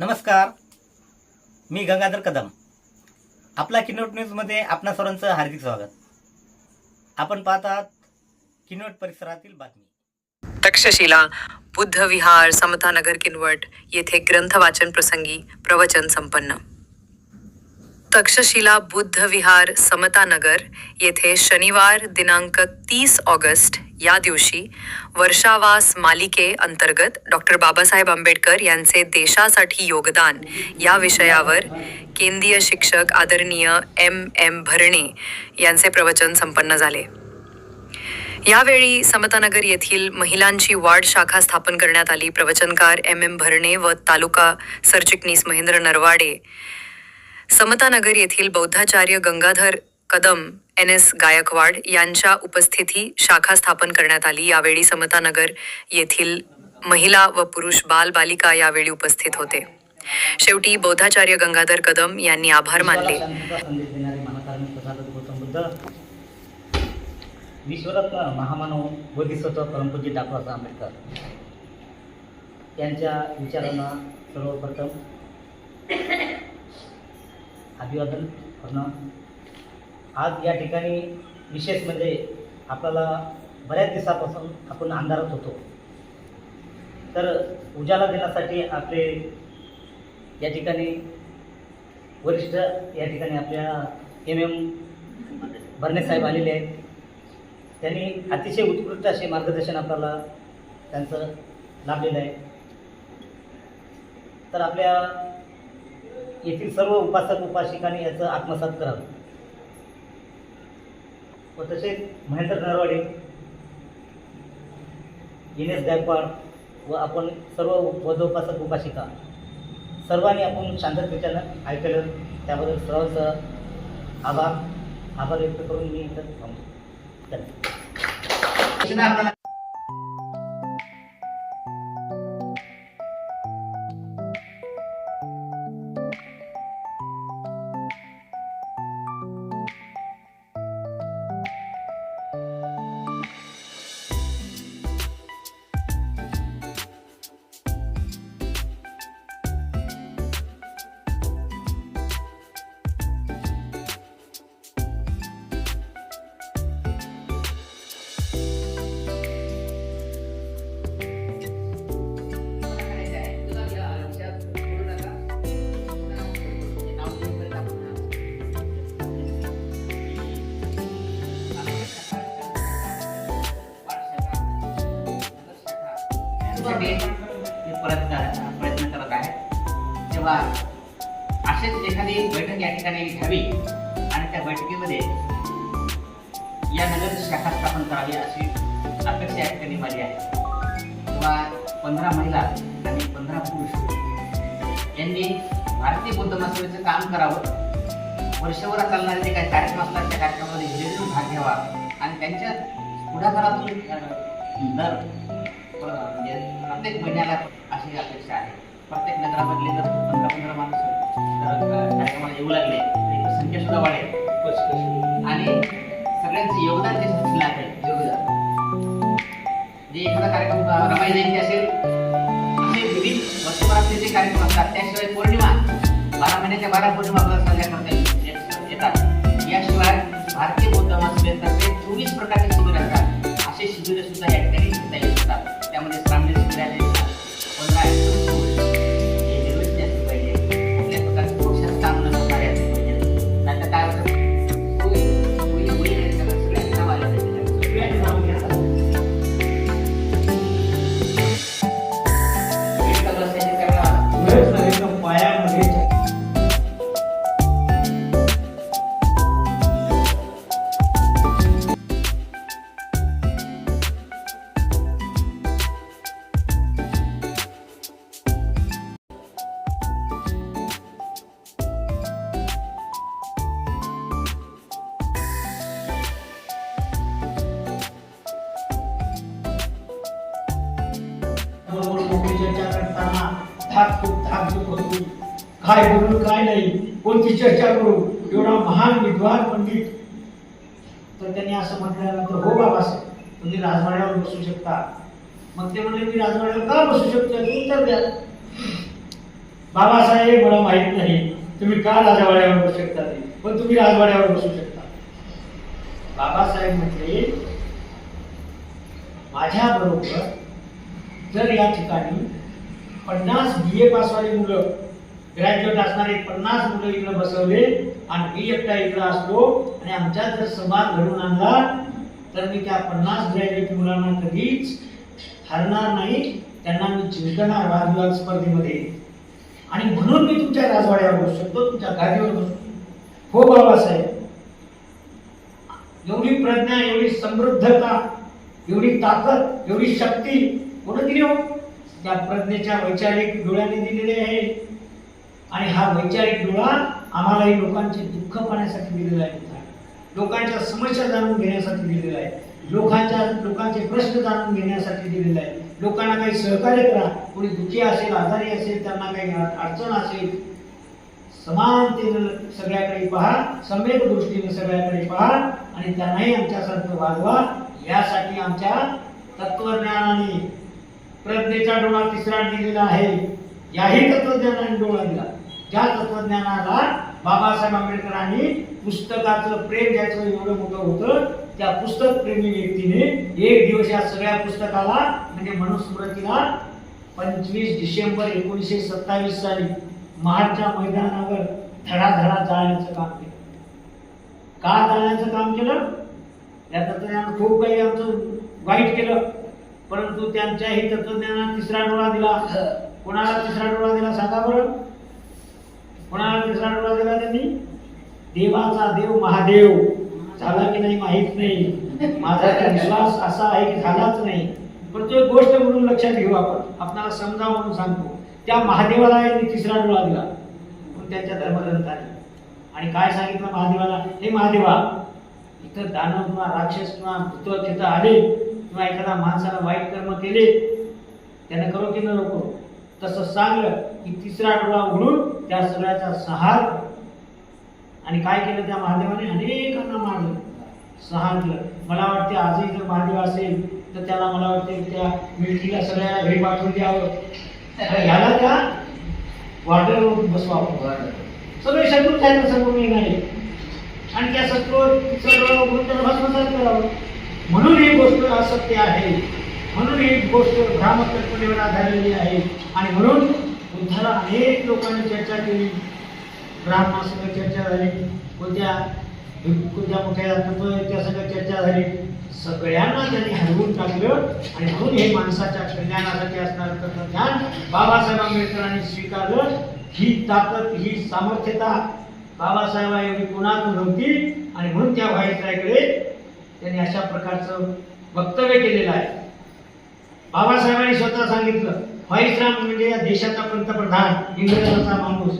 नमस्कार. मी गंगाधर कदम. आपला किनोट न्यूजमध्ये आपणा सर्वांचं हार्दिक स्वागत. आपण पाहतात किनोट परिसरातील बातमी. तक्षशिला बुद्ध विहार समतानगर किनवट येथे ग्रंथ वाचन प्रसंगी प्रवचन संपन्न. तक्षशिला बुद्ध विहार समतानगर येथे शनिवार दिनांक तीस ऑगस्ट या दिवशी वर्षावास मालिके अंतर्गत डॉक्टर बाबासाहेब आंबेडकर यांचे देशासाठी योगदान या विषयावर केंद्रीय शिक्षक आदरणीय एम एम भरणे यांचे प्रवचन संपन्न झाले. यावेळी समतानगर येथील महिलांची वार्ड शाखा स्थापन करण्यात आली. प्रवचनकार एम एम भरणे व तालुका सरचिटणीस महेंद्र नरवाडे समतानगर येथील बौद्धाचार्य गंगाधर कदम एन एस गायकवाड यांच्या उपस्थिती शाखा स्थापन करण्यात आली. यावेळी समतानगर येथील महिला व पुरुष बाल बालिका यावेळी उपस्थित होते. शेवटी बौद्धाचार्य गंगाधर कदम यांनी आभार मानले. विश्वरत्न महामानव बोधिसत्व परमपूज्य डॉक्टर आंबेडकर यांच्या विचारांना सर्वप्रथम अभिवादन करणं. आज या ठिकाणी विशेष म्हणजे आपल्याला बऱ्याच दिवसापासून आपण अंधारात होतो. तर उजाला देण्यासाठी आपले या ठिकाणी वरिष्ठ या ठिकाणी आपल्या एम एम भरणे साहेब आलेले आहेत. त्यांनी अतिशय उत्कृष्ट असे मार्गदर्शन आपल्याला त्यांचं लाभलेलं आहे. तर आपल्या येथील सर्व उपासक उपासिकांनी याचं आत्मसात करावं. व तसेच महेंद्र नरवाडे एन एस गायकवाड व आपण सर्व वधोपासक उपासिका सर्वांनी आपण शांततेच्यानं ऐकलं त्याबद्दल सर्वांचं आभार. आभार व्यक्त करून मी इथं थांबतो. नगर शाखा स्थापन करावी अशी अपेक्षा या ठिकाणी माझी आहे. तेव्हा पंधरा महिला आणि पंधरा पुरुष यांनी भारतीय बौद्ध महासभेचं काम करावं. वर्षभर चालणारे जे काही कार्यक्रम असतात त्या कार्यक्रमामध्ये हिरेरून भाग घ्यावा आणि त्यांच्या पुढाकारातून दर म्हणजे प्रत्येक महिन्याला अशी अपेक्षा आहे. प्रत्येक नगरामधले जर पंधरा पंधरा माणूस कार्यक्रमाला येऊ लागले संख्या सुद्धा वाढेल. आणि सगळ्यांचं योगदान ते दिसलं आहे. योगदान. जे एखादा कार्यक्रम रमाई जयंती असेल असे विविध वर्षभरातले जे कार्यक्रम असतात त्याशिवाय पौर्णिमा बारा महिन्याच्या बारा पौर्णिमा आपल्याला साजऱ्या करता येईल. काय बोलू काय नाही कोणती चर्चा करू एवढा महान विद्वान पंडित. तर त्यांनी असं म्हटल्यानंतर हो बाबा तुम्ही राजवाड्यावर बसू शकता. मग ते म्हणले मी राजवाड्यावर का बसू शकतो? उत्तर द्या. बाबासाहेब मला माहीत नाही. तुम्ही का राजवाड्यावर बसू शकता ते? पण तुम्ही राजवाड्यावर बसू शकता. बाबासाहेब म्हटले माझ्या बरोबर जर या ठिकाणी पन्नास बी ए पासवाले मुलं. ग्रॅज्युएट असणारे पन्नास मुलं इकडे बसवले आणि मी एकटा इकडे असलो आणि आमच्यात जर समाज घडून आणला तर मी त्या पन्नास ग्रॅज्युएट मुलांना कधीच हरणार नाही. त्यांना मी जिंकणार वादविवाद स्पर्धेमध्ये. आणि म्हणून मी तुमच्या राजवाड्यावर बसू शकतो तुमच्या गादीवर बसू हो बाबासाहेब. एवढी प्रज्ञा एवढी समृद्धता एवढी ताकद एवढी शक्ती कोण दिली हो? त्या प्रज्ञेच्या वैचारिक डोळ्याने दिलेले आहे. आणि हा वैचारिक डोळा आम्हालाही लोकांचे दुःख पाहण्यासाठी दिलेला आहे. लोकांच्या समस्या जाणून घेण्यासाठी दिलेला आहे. लोकांच्या लोकांचे प्रश्न जाणून घेण्यासाठी दिलेला आहे. लोकांना काही सहकार्य करा. कोणी दुःखी असेल आजारी असेल त्यांना काही अडचण असेल समानतेनं सगळ्याकडे पहा. सम्यक दृष्टीने सगळ्याकडे पहा. आणि त्यांनाही आमच्यासारखं वागवा. यासाठी आमच्या तत्वज्ञानाने प्रज्ञेचा डोळा तिसरा दिलेला आहे. याही तत्वज्ञानाने डोळा दिला. ज्या तत्वज्ञानाला बाबासाहेब आंबेडकरांनी पुस्तकाचं प्रेम ज्याचं एवढं मोठं होतं त्या पुस्तक प्रेमी व्यक्तीने एक दिवस या सगळ्या पुस्तकाला म्हणजे मनुस्मृतीला पंचवीस डिसेंबर एकोणीसशे सत्तावीस साली महाडच्या मैदानावर धडाधडा जाळण्याचं काम केलं. का जाळण्याचं काम केलं? या तत्वज्ञान खूप काही आमचं वाईट केलं. परंतु त्यांच्याही तत्वज्ञानात तिसरा डोळा दिला. कोणाला तिसरा डोळा दिला सांगा बरं. कोणाला तिसरा डोळा दिला त्यांनी? देवाचा देव महादेव. झाला की नाही माहीत नाही. माझा विश्वास असा आहे की झालाच नाही. पण तो एक गोष्ट म्हणून लक्षात घेऊ आपण. आपल्याला समजा म्हणून सांगतो. त्या महादेवाला यांनी तिसरा डोळा दिला. पण त्यांच्या धर्मग्रंथाने. आणि काय सांगितलं महादेवाला? हे महादेवा इथं दानव किंवा राक्षस किंवा भूत तिथं आले. किंवा एखादा माणसाला वाईट कर्म केले त्यानं करो की न नको? तसं सांगलं की तिसरा डोळा उघडून त्या सगळ्याचा सहार आणि काय केलं त्या महादेवाने? अनेकांना मारलं. सहार केलं. मला वाटते आजही जर महादेव असेल तर त्याला मला वाटते त्या मिळकीला सगळ्या घरी पाठवून द्यावं. ह्याला त्या वाटेवर बसवावं. सगळे शत्रू सर्व मी नाही आणि त्या शत्रू तिसरा डोळा उघडून त्याला भस्मसात करावं. म्हणून ही गोष्ट असत्य आहे. म्हणून ही गोष्ट भ्रामकल्पनेवर आधारलेली आहे. आणि म्हणून बुद्धाला अनेक लोकांनी चर्चा केली. ब्राह्मणासंग चर्चा झाली. कोणत्या कोणत्या मोठ्या त्या सगळं चर्चा झाली. सगळ्यांना त्यांनी हरवून टाकलं. आणि म्हणून हे माणसाच्या कल्याणासाठी असणारं तत्वज्ञान बाबासाहेब आंबेडकरांनी स्वीकारलं. ही ताकद ही सामर्थ्यता बाबासाहेबा एवढी कोणात नव्हती आणि म्हणून त्या व्हाईसरायकडे त्यांनी अशा प्रकारचं वक्तव्य केलेलं आहे. बाबासाहेबांनी स्वतः सांगितलं व्हाईसराम म्हणजे या देशाचा पंतप्रधान इंग्रजांचा माणूस.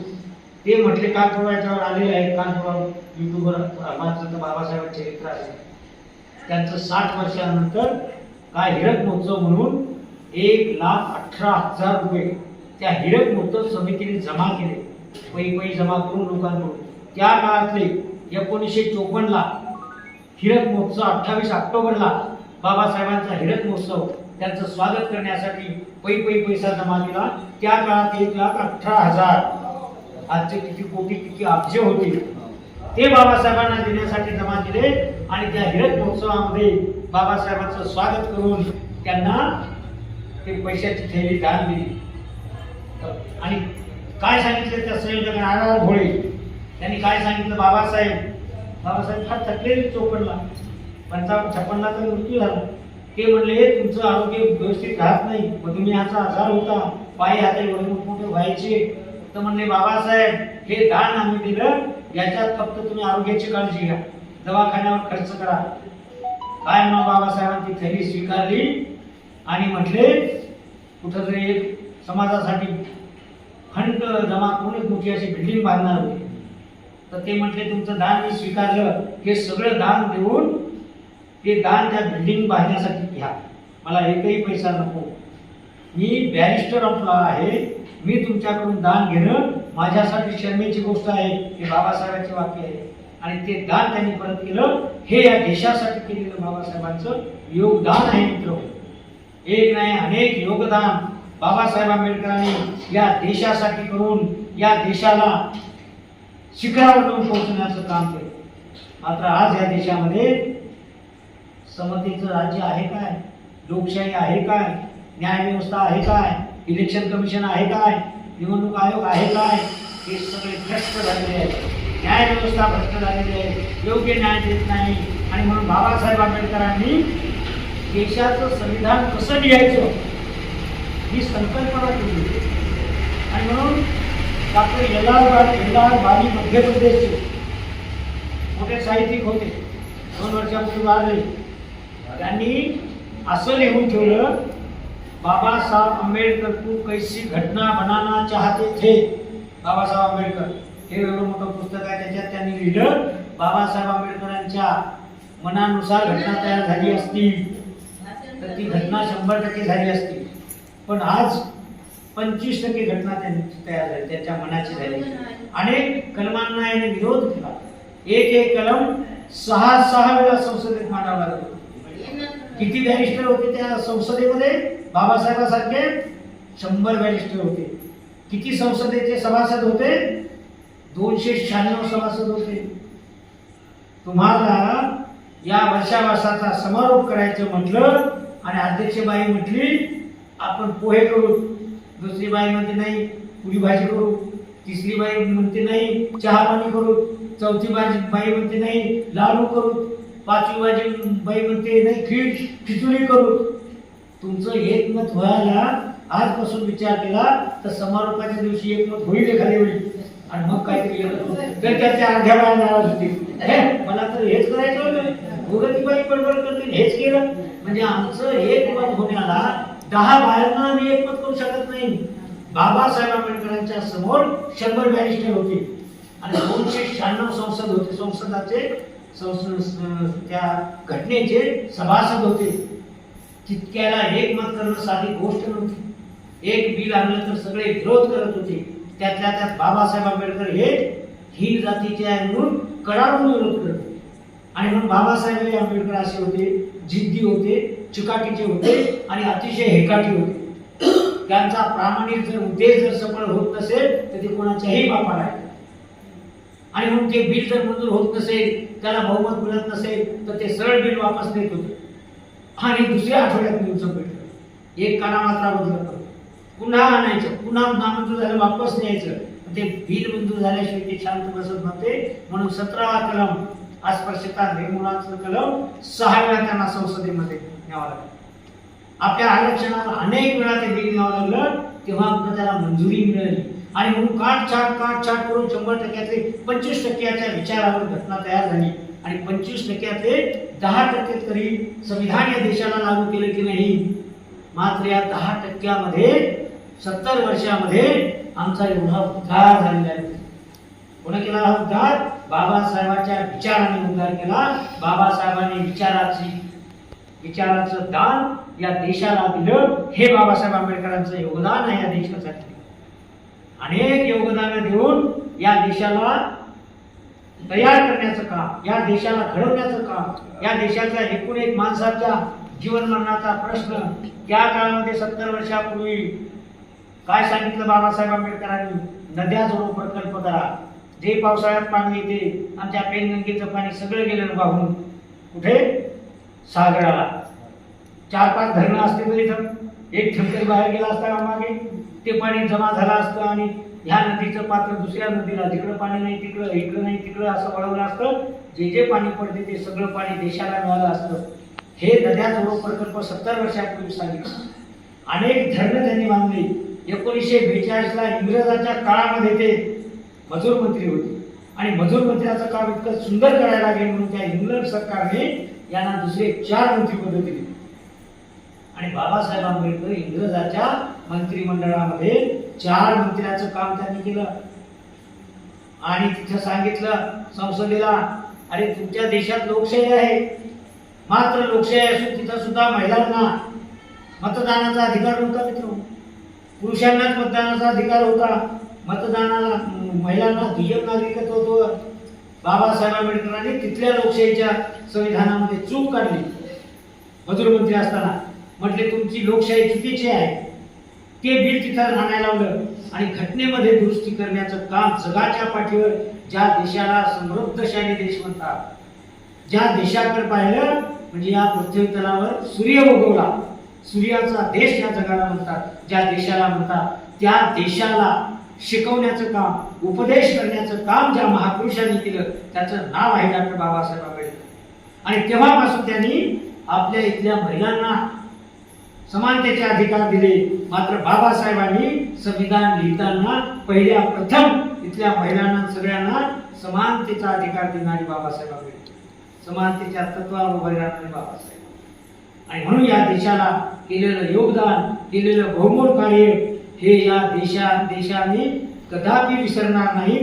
ते म्हटले कानपुराच्यावर आलेले आहेत कानपुरावर युट्यूबवर वाचलं बाबासाहेब बाबासाहेबांचे चरित्र आहे. त्यांचं साठ वर्षानंतर काय हिरक महोत्सव म्हणून एक लाख अठरा हजार रुपये त्या हिरक महोत्सव समितीने जमा केले. पै पै जमा करून लोकांकडून. त्या काळातले एकोणीसशे चोपन्नला हिरक महोत्सव अठ्ठावीस ऑक्टोबरला बाबासाहेबांचा हिरक महोत्सव त्यांचं स्वागत करण्यासाठी पै पै पैसा जमा केला त्या काळात एक लाख अठरा हजार आजचे किती कोटी किती अब्ज होते. ते बाबासाहेबांना देण्यासाठी जमा केले आणि त्या हिरक महोत्सवामध्ये बाबासाहेबांचं स्वागत करून त्यांना ते पैशाची थैली दान दिली. आणि काय सांगितलं त्या संयोजक नारायण भोळे? त्यांनी काय सांगितलं बाबासाहेब? बाबासाहेब फार थकलेले चोपडला. पंचावन्न छप्पनला तर मृत्यू झाला. ते म्हणले तुमचं आरोग्य व्यवस्थित राहत नाही मधुमेहाचा आजार होता. पाय हाते एवढे मोठे व्हायचे. तर म्हणले बाबासाहेब हे दान आम्ही दिलं याच्यात फक्त तुम्ही आरोग्याची काळजी घ्या. दवाखान्यावर खर्च करा. काय म्हणा बाबासाहेबांनी ती थैली स्वीकारली आणि म्हटले कुठंतरी एक समाजासाठी खंड जमा करून एक मोठी अशी बिल्डिंग बांधणार होती. तर ते म्हटले तुमचं दान मी स्वीकारलं. हे सगळं दान देऊन ते दान त्या बिल्डिंग बांधण्यासाठी घ्या. मला एकही पैसा नको. मी बॅरिस्टर ऑफ आहे. मी तुमच्याकडून दान घेणं माझ्यासाठी शर्मेची गोष्ट आहे. हे बाबासाहेबांचे वाक्य आहे. आणि ते दान त्यांनी परत केलं. हे या देशासाठी केलेलं बाबासाहेबांचं योगदान आहे मित्र. एक नाही अनेक योगदान बाबासाहेब आंबेडकरांनी या देशासाठी करून या देशाला शिखरावर जाऊन पोहोचण्याचं काम केलं. मात्र आज या देशामध्ये समतेचं राज्य आहे काय? लोकशाही आहे काय? न्यायव्यवस्था आहे काय? इलेक्शन कमिशन आहे काय? निवडणूक आयोग आहे काय? हे सगळे भ्रष्ट झालेले आहेत. न्यायव्यवस्था भ्रष्ट झालेली आहे. योग्य न्याय देत नाही. आणि म्हणून बाबासाहेब आंबेडकरांनी देशाचं संविधान कसं लिहायचं? ही संकल्पना केली आणि म्हणून डॉक्टर एल्लार बा एल्लार बाली मध्य प्रदेशचे. मोठे साहित्यिक होते. दोन वर्षापूर्वी वारले. त्यांनी असं लिहून ठेवलं बाबासाहेब आंबेडकर तू कैसी घटना बनाना चाहते थे. बाबासाहेब आंबेडकर. हे एवढं मोठं पुस्तक आहे त्याच्यात त्यांनी लिहिलं बाबासाहेब आंबेडकरांच्या मनानुसार घटना तयार झाली असती तर ती घटना शंभर टक्के झाली असती पण आज पंचवीस टक्के घटना त्यांची तयार झाली त्यांच्या मनाची झाली अनेक कलमांना याने विरोध केला. एक एक कलम सहा सहा वेळा संसदेत मांडावा लागतो किती बॅरिस्टर होते त्या संसदेमध्ये? बाबासाहेबांसारखे शंभर बॅरिस्टर होते. किती संसदेचे सभासद होते? दोनशे शहाण्णव सभासद होते. तुम्हाला या वर्षावासाचा समारोप करायचं म्हटलं आणि अध्यक्षबाई म्हटली आपण पोहे करू दुसरी बाई म्हणते नाही पुरी भाजी करू. तिसरी बाई म्हणते नाही चहा पाणी करू. चौथी बाजी बाई म्हणते नाही लाडू करू. पाचवी बाजी बाई म्हणते नाही खीर खिचडी करू. तुमचं एकमत व्हायला आजपासून विचार केला तर समारोपाच्या दिवशी एकमत होईल एखाद्या वेळी. आणि मग काहीतरी केलं? तर त्याचे अर्ध्या वेळा नाराज होते मला तर हेच करायचं होतं. भोगती बाई बडबड करतील हेच केलं. म्हणजे आमचं एकमत होण्याला दहा बाहेरनं आम्ही एकमत करू शकत नाही. बाबासाहेब आंबेडकरांच्या समोर शंभर बॅरिस्टर होते. आणि दोनशे शहाण्णव संसद होते. संसदाचे संसद त्या घटनेचे सभासद होते. तितक्याला एकमत करणं साधी गोष्ट नव्हती. एक बिल आणलं तर सगळे विरोध करत होते. त्यातल्या त्यात बाबासाहेब आंबेडकर हे ही जातीचे आहे म्हणून कडाडून विरोध करत आणि म्हणून बाबासाहेब आंबेडकर असे होते जिद्दी होते. चिकाटीचे होते आणि अतिशय हेकाटी होते. त्यांचा प्रामाणिक जर उद्देश जर सफळ होत नसेल तर ते कोणाच्याही बापाला आहे. आणि म्हणून ते बिल जर मंजूर होत नसेल त्याला बहुमत मिळत नसेल तर ते सरळ बिल वापस देत होते. आणि दुसऱ्या आठवड्यात मिळून सबमिट एक कानामात्रा बदलत पुन्हा आणायचं पुन्हा नामंजूर झालं वापस न्यायचं. ते बिल मंजूर झाल्याशिवाय ते शांत बसत नव्हते. म्हणून सतरावा कलम अस्पृश्यता निर्मूलनाचं कलम सहा वेळा त्यांना संसदेमध्ये न्यावं लागलं. आपल्या आरक्षणाला अनेक वेळा ते बिल घ्यावं लागलं तेव्हा कुठं त्याला मंजुरी मिळाली. आणि म्हणून काट छाट काट छाट करून शंभर टक्क्यातले पंचवीस टक्क्याच्या विचारावर घटना तयार झाली. आणि पंचवीस टक्क्यातले दहा टक्के तरी संविधान या देशाला लागू केलं की नाही? मात्र या दहा टक्क्यामध्ये सत्तर वर्षामध्ये आमचा एवढा उद्धार झालेला आहे. कोणा केला हा उद्धार? बाबासाहेबांच्या विचाराने उद्धार केला. बाबासाहेबांनी विचाराची विचाराचं दान या देशाला दिलं. हे बाबासाहेब आंबेडकरांचं योगदान आहे या देशासाठी. अनेक योगदान देऊन या देशाला तयार करण्याचं काम या देशाला घडवण्याचं काम या देशाच्या एकूण एक माणसाच्या जीवनमरणाचा प्रश्न त्या काळामध्ये सत्तर वर्षापूर्वी काय सांगितलं बाबासाहेब आंबेडकरांनी? नद्या जोडून प्रकल्प करा. जे पावसाळ्यात पाणी येते आमच्या पेनगंगेचं पाणी सगळं गेलं वाहून. कुठे? सागराला. चार पाच धरणं असते तरी इथं. एक ठेवतरी बाहेर गेला असता मागे ते पाणी जमा झालं असतं आणि ह्या नदीचं पात्र दुसऱ्या नदीला जिकडं पाणी नाही तिकडं इकडं नाही तिकडं असं वळवलं असतं. जे जे पाणी पडते ते सगळं पाणी देशाला मिळालं असतं. हे नद्या जोडो प्रकल्प सत्तर वर्षापूर्वी सांगितलं. अनेक धरणं त्यांनी बांधली. एकोणीसशे बेचाळीसला इंग्रजाच्या काळामध्ये ते मजूर मंत्री होते. आणि मजूर मंत्र्याचं काम इतकं सुंदर करायला लागेल म्हणून त्या इंग्लंड सरकारने यांना दुसरे चार मंत्रीपद दिली. आणि बाबासाहेब आंबेडकर इंग्रजाच्या मंत्रिमंडळामध्ये चार मंत्र्याचं काम त्यांनी केलं. आणि तिथं सांगितलं संसदेला अरे तुमच्या देशात लोकशाही आहे. मात्र लोकशाही असून तिथं सुद्धा महिलांना मतदानाचा अधिकार नव्हता मित्र. पुरुषांनाच मतदानाचा अधिकार होता. मतदानाला महिलांना दुय्यम नागरिकत्व होतं. बाबासाहेब आंबेडकरांनी तिथल्या लोकशाहीच्या संविधानामध्ये चूक काढली. मजूर मंत्री असताना म्हटले तुमची लोकशाही चुकीची आहे. ते बिल तिथं राहण्याला लावलं आणि घटनेमध्ये दुरुस्ती करण्याचं काम जगाच्या पाठीवर ज्या देशाला समृद्धशाली देश म्हणतात ज्या देशाकडे पाहिलं म्हणजे या पृथ्वी तलावर सूर्य उगवला. सूर्याचा देश या जगाला म्हणतात. ज्या देशाला म्हणतात त्या देशाला शिकवण्याचं काम उपदेश करण्याचं काम ज्या महापुरुषांनी केलं त्याचं नाव आहे डॉक्टर बाबासाहेब आंबेडकर. आणि तेव्हापासून त्यांनी आपल्या इथल्या महिलांना समानतेचे अधिकार दिले. मात्र बाबासाहेबांनी संविधान लिहिताना पहिल्या प्रथम इथल्या महिलांना सगळ्यांना समानतेचा अधिकार देणारी बाबासाहेब आंबेडकर. समानतेच्या तत्वावर उभे राहणारे बाबासाहेब. आणि म्हणून या देशाला केलेलं योगदान केलेलं बहुमोल कार्य हे या देशा देशाने कदापि विसरणार नाही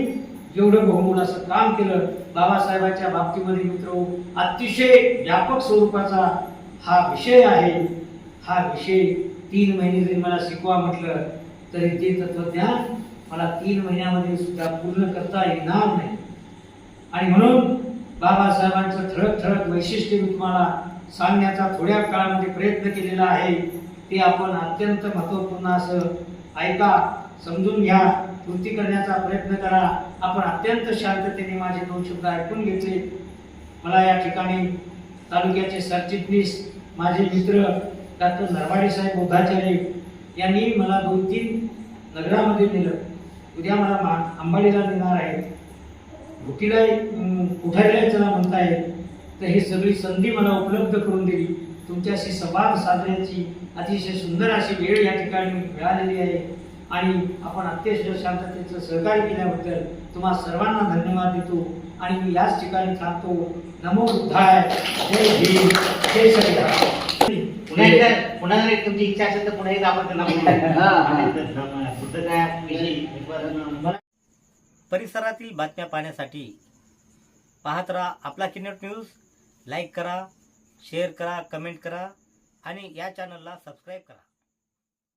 एवढं बहुमूल असं काम केलं. बाबासाहेबांच्या बाबतीमध्ये मित्र अतिशय व्यापक स्वरूपाचा हा विषय आहे. हा विषय तीन महिने जरी मला शिकवा म्हटलं तरी ते तत्वज्ञान मला तीन महिन्यामध्ये सुद्धा पूर्ण करता येणार नाही. आणि म्हणून बाबासाहेबांचं ठळक ठळक वैशिष्ट्य मी तुम्हाला सांगण्याचा थोड्या काळामध्ये प्रयत्न केलेला आहे. ते आपण अत्यंत महत्त्वपूर्ण असं ऐका समजून घ्या कृती करण्याचा प्रयत्न करा. आपण अत्यंत शांततेने माझे दोन शब्द ऐकून घेतले. मला या ठिकाणी तालुक्याचे सरचिटणीस माझे मित्र डॉक्टर नरवाडे साहेब बोधाचार्य यांनी मला दोन तीन नगरामध्ये नेलं. उद्या मला मा अंबाडीला नेणार आहे भुकीला कुठारीला चला म्हणताय तर ही सगळी संधी मला उपलब्ध करून दिली. तुमच्याशी संवाद साधण्याची अतिशय सुंदर अशी वेळ या ठिकाणी मिळालेली आहे. आणि आपण अत्यंत शांततेचं सहकार्य केल्याबद्दल तुम्हा सर्वांना धन्यवाद देतो. आणि मी याच ठिकाणी थांबतो. नमो बुद्धाय. जय भीम. जय श्रीराम पुन्हा एकदा पुन्हा जर एक तुमची इच्छा असेल तर पुन्हा एकदा आपण परिसरातील बातम्या पाहण्यासाठी पाहत राहा आपला किन्नट न्यूज. लाईक करा. शेअर करा कमेंट करा आणि या चॅनलला सबस्क्राईब करा.